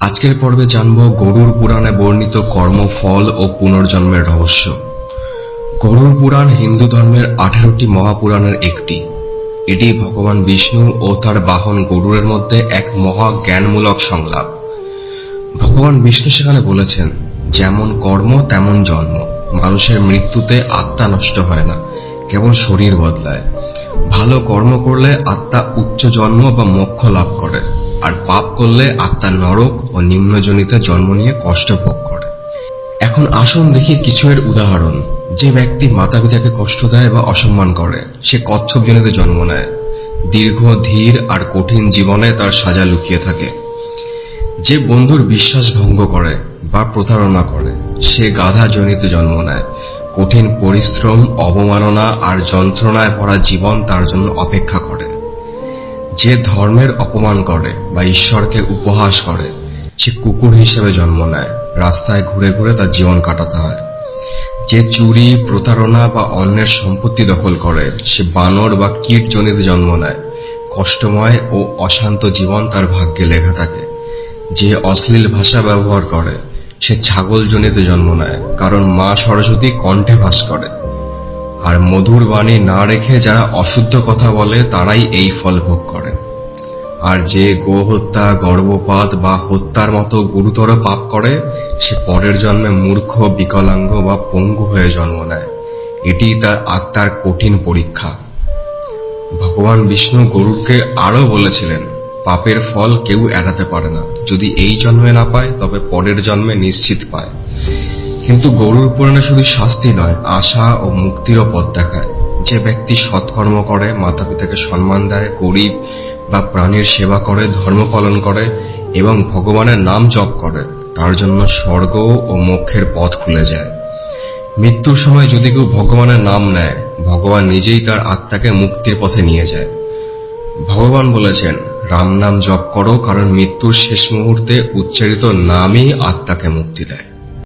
আজকের পর্বে জানব গরুর পুরাণে বর্ণিত কর্মফল ও পুনর্জন্মের রহস্য। গরুর পুরাণ হিন্দু ধর্মের আঠেরোটি মহাপুরাণের একটি। এটি ভগবান বিষ্ণু ও তার বাহন গরুরের মধ্যে এক মহা জ্ঞানমূলক সংলাপ। ভগবান বিষ্ণু সেখানে বলেছেন, যেমন কর্ম, তেমন জন্ম। মানুষের মৃত্যুতে আত্মা নষ্ট হয় না, কেবল শরীর বদলায়। ভালো কর্ম করলে আত্মা উচ্চ জন্ম বা মোক্ষ লাভ করে। আর পাপ করলে আত্মা নরক ও নিম্নজনিত জন্ম নিয়ে কষ্ট ভোগ করে। এখন আসুন দেখি কিছু এর উদাহরণ। যে ব্যক্তি মাতা পিতাকে কষ্ট দেয় বা অসম্মান করে, সে কচ্ছপ জন্ম নেয়। দীর্ঘ, ধীর আর কঠিন জীবনে তার সাজা লুকিয়ে থাকে। যে বন্ধুর বিশ্বাস ভঙ্গ করে বা প্রতারণা করে, সে গাধা জনিতে জন্ম নেয়। কঠিন পরিশ্রম, অবমাননা আর যন্ত্রণায় ভরা জীবন তার জন্য অপেক্ষা করে। যে ধর্মের অপমান করে বা ঈশ্বরকে উপহাস করে, সে কুকুর হিসেবে জন্ম নেয়। রাস্তায় ঘুরে ঘুরে তার জীবন কাটাতে হয়। যে চুরি, প্রতারণা বা অন্যের সম্পত্তি দখল করে, সে বানর বা কীট জনিতে জন্ম নেয়। কষ্টময় ও অশান্ত জীবন তার ভাগ্যে লেখা থাকে। যে অশ্লীল ভাষা ব্যবহার করে, সে ছাগল জনিতে জন্ম নেয়। কারণ মা সরস্বতী কণ্ঠে ভাস করে। আর মধুর বাণী না রেখে যারা অশুদ্ধ কথা বলে, তারাই এই ফল ভোগ করে। আর যে গোহত্যা, গর্ভপাত বা হত্যার মতো গুরুতর পাপ করে, সে পরের জন্মে মূর্খ, বিকলাঙ্গ বা পঙ্গু হয়ে জন্ম নেয়। এটি তার আত্মার কঠিন পরীক্ষা। ভগবান বিষ্ণু গরুরকে আরও বলেছিলেন, পাপের ফল কেউ এড়াতে পারে না। যদি এই জন্মে না পায়, তবে পরের জন্মে নিশ্চিত পায়। কিন্তু গরুর পুরাণে শুধু শাস্তি নয়, আশা ও মুক্তিরও পথ দেখায়। যে ব্যক্তি সৎকর্ম করে মাতা পিতাকে সম্মান দেয়, গরিব বা প্রাণীর সেবা করে, ধর্ম পালন করে এবং ভগবানের নাম জপ করে, তার জন্য স্বর্গ ও মোক্ষের পথ খুলে যায়। মৃত্যুর সময় যদি কেউ ভগবানের নাম নেয়, ভগবান নিজেই তার আত্মাকে মুক্তির পথে নিয়ে যায়। ভগবান বলেছেন, রাম নাম জপ করো কারণ মৃত্যুর শেষ মুহূর্তে উচ্চারিত নামই আত্মাকে মুক্তি দেয়।